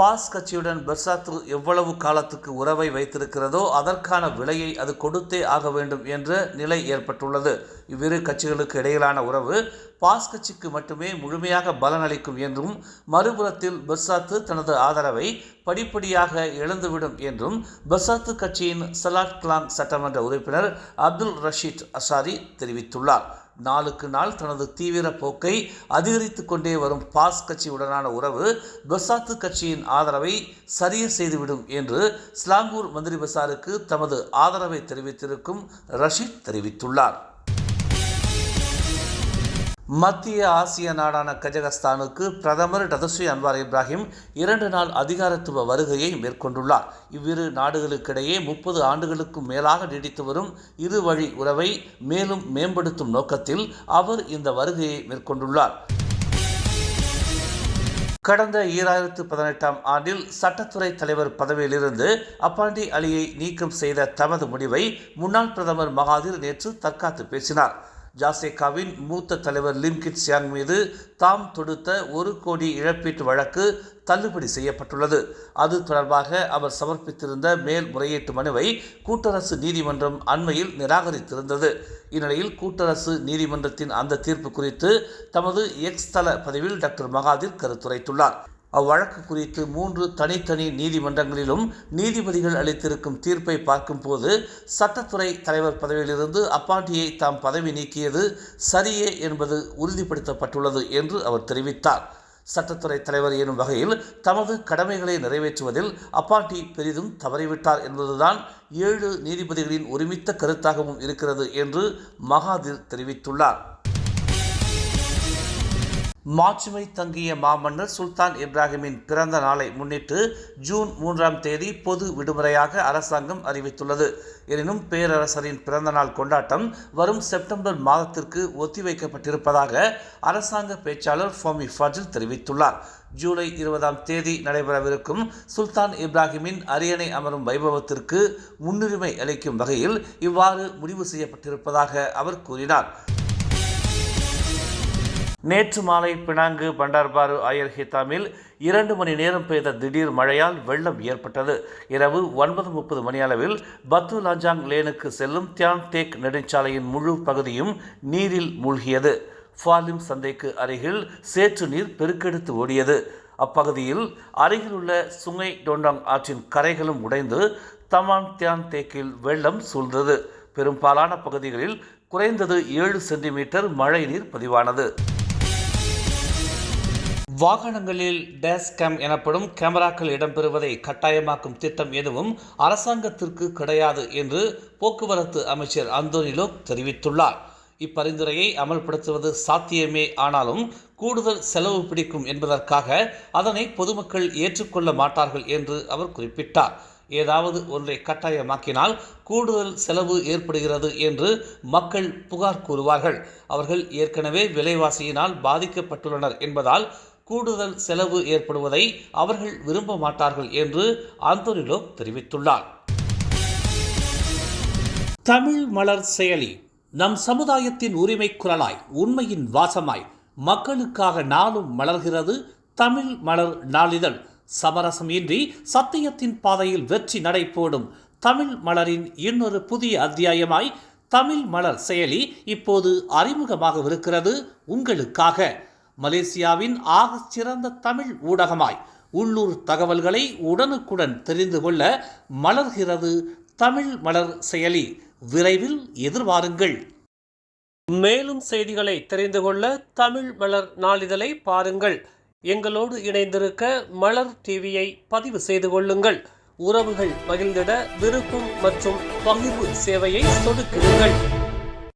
Pass கட்சியுடன் Bersatu எவ்வளவு காலத்துக்கு உறவை வைத்திருக்கிறதோ அதற்கான விலையை அது கொடுத்தே ஆக வேண்டும் என்ற நிலை ஏற்பட்டுள்ளது. இவ்விரு கட்சிகளுக்கு இடையிலான உறவு பாஸ் கட்சிக்கு மட்டுமே முழுமையாக பலனளிக்கும் என்றும் மறுபுறத்தில் பெர்சாத்து தனது ஆதரவை படிப்படியாக இழந்துவிடும் என்றும் பசாத்து கட்சியின் சலாட் கிளான் சட்டமன்ற உறுப்பினர் அப்துல் ரஷீத் அசாரி தெரிவித்துள்ளார். நாளுக்கு நாள் தனது தீவிர போக்கை அதிகரித்து கொண்டே வரும் பாஸ் கட்சியுடனான உறவு பசாத்து கட்சியின் ஆதரவை சரிய செய்துவிடும் என்று ஸ்லாங்கூர் மந்திரி பசாருக்கு தமது ஆதரவை தெரிவித்திருக்கும் ரஷீத் தெரிவித்துள்ளார். மத்திய ஆசிய நாடான கஜகஸ்தானுக்கு பிரதமர் டதஸ்ரீ அன்வார் இப்ராஹிம் இரண்டு நாள் அதிகாரத்துவ வருகையை மேற்கொண்டுள்ளார். இவ்விரு நாடுகளுக்கிடையே முப்பது ஆண்டுகளுக்கும் மேலாக நீடித்து வரும் இரு வழி உறவை மேலும் மேம்படுத்தும் நோக்கத்தில் அவர் இந்த வருகையை மேற்கொண்டுள்ளார். கடந்த ஈராயிரத்து பதினெட்டாம் ஆண்டில் சட்டத்துறை தலைவர் பதவியிலிருந்து அப்பாண்டி அலியை நீக்கம் செய்த தமது முடிவை முன்னாள் பிரதமர் மகாதீர் நேற்று தற்காத்து பேசினார். ஜாசேகாவின் மூத்த தலைவர் லிம்கிட் சியாங் மீது தாம் தொடுத்த ஒரு கோடி இழப்பீட்டு வழக்கு தள்ளுபடி செய்யப்பட்டுள்ளது. அது தொடர்பாக அவர் சமர்ப்பித்திருந்த மேல்முறையீட்டு மனுவை கூட்டரசு நீதிமன்றம் அண்மையில் நிராகரித்திருந்தது. இந்நிலையில் கூட்டரசு நீதிமன்றத்தின் அந்த தீர்ப்பு குறித்து தமது எக்ஸ் தள பதிவில் டாக்டர் மகாதீர் கருத்துரைத்துள்ளார். அவ்வழக்கு குறித்து மூன்று தனித்தனி நீதிமன்றங்களிலும் நீதிபதிகள் அளித்திருக்கும் தீர்ப்பை பார்க்கும்போது சட்டத்துறை தலைவர் பதவியிலிருந்து அப்பாண்டியை தாம் பதவி நீக்கியது சரியே என்பது உறுதிப்படுத்தப்பட்டுள்ளது என்று அவர் தெரிவித்தார். சட்டத்துறை தலைவர் எனும் வகையில் தமது கடமைகளை நிறைவேற்றுவதில் அப்பாண்டி பெரிதும் தவறிவிட்டார் என்பதுதான் ஏழு நீதிபதிகளின் ஒருமித்த கருத்தாகவும் இருக்கிறது என்று மகாதீர் தெரிவித்துள்ளார். மாட்சிமை தங்கிய மாமன்னர் சுல்தான் இப்ராஹிமின் பிறந்த நாளை முன்னிட்டு ஜூன் மூன்றாம் தேதி பொது விடுமுறையாக அரசாங்கம் அறிவித்துள்ளது. எனினும் பேரரசரின் பிறந்தநாள் கொண்டாட்டம் வரும் செப்டம்பர் மாதத்திற்கு ஒத்திவைக்கப்பட்டிருப்பதாக அரசாங்க பேச்சாளர் ஃபோமி ஃபஜில் தெரிவித்துள்ளார். ஜூலை இருபதாம் தேதி நடைபெறவிருக்கும் சுல்தான் இப்ராஹிமின் அரியணை அமரும் வைபவத்திற்கு முன்னுரிமை அளிக்கும் வகையில் இவ்வாறு முடிவு செய்யப்பட்டிருப்பதாக அவர் கூறினார். நேற்று மாலை பினாங்கு பண்டார்பாரு ஆயர் ஹித்தாமில் இரண்டு மணி நேரம் பெய்த திடீர் மழையால் வெள்ளம் ஏற்பட்டது. இரவு ஒன்பது முப்பது மணி அளவில் பத்து லாஜாங் லேனுக்கு செல்லும் தியான் தேக் நெடுஞ்சாலையின் முழு பகுதியும் நீரில் மூழ்கியது. ஃபாலிம் சந்தைக்கு அருகில் சேற்று நீர் பெருக்கெடுத்து ஓடியது. அப்பகுதியில் அருகிலுள்ள சுங்கை டோண்டாங் ஆற்றின் கரைகளும் உடைந்து தமான் தியான் தேக்கில் வெள்ளம் சூழ்ந்தது. பெரும்பாலான பகுதிகளில் குறைந்தது ஏழு சென்டிமீட்டர் மழை நீர் பதிவானது. வாகனங்களில் டேஸ் கேம் எனப்படும் கேமராக்கள் இடம்பெறுவதை கட்டாயமாக்கும் திட்டம் எதுவும் அரசாங்கத்திற்கு கிடையாது என்று போக்குவரத்து அமைச்சர் அந்தோனிலோ தெரிவித்துள்ளார். இப்பரிந்துரையை அமல்படுத்துவது சாத்தியமே ஆனாலும் கூடுதல் செலவு பிடிக்கும் என்பதற்காக அதனை பொதுமக்கள் ஏற்றுக்கொள்ள மாட்டார்கள் என்று அவர் குறிப்பிட்டார். ஏதாவது ஒன்றை கட்டாயமாக்கினால் கூடுதல் செலவு ஏற்படுகிறது என்று மக்கள் புகார் கூறுவார்கள். அவர்கள் ஏற்கனவே விலைவாசியினால் பாதிக்கப்பட்டுள்ளனர் என்பதால் கூடுதல் செலவு ஏற்படுவதை அவர்கள் விரும்ப மாட்டார்கள் என்று ஆந்தோனிலோ தெரிவித்துள்ளார். தமிழ் மலர் செயலி நம் சமுதாயத்தின் உரிமை குரலாய் உண்மையின் வாசமாய் மக்களுக்காக நாளும் மலர்கிறது தமிழ் மலர் நாளிதழ். சமரசம் இன்றி சத்தியத்தின் பாதையில் வெற்றி நடை போடும் தமிழ் மலரின் இன்னொரு புதிய அத்தியாயமாய் தமிழ் மலர் செயலி இப்போது அறிமுகமாகவிருக்கிறது உங்களுக்காக. மலேசியாவின் ஆக சிறந்த தமிழ் ஊடகமாய் உள்ளூர் தகவல்களை உடனுக்குடன் தெரிந்து கொள்ள மலர்கிறது தமிழ் மலர் செயலி. விரைவில் எதிர்வாருங்கள் மேலும் செய்திகளை தெரிந்து கொள்ள தமிழ் மலர் நாளிதழை பாருங்கள். எங்களோடு இணைந்திருக்க மலர் டிவியை பதிவு செய்து கொள்ளுங்கள். உறவுகள் மகிழ்ந்திட விருப்பம் மற்றும் பகிர்வு சேவையை சொடுக்குங்கள்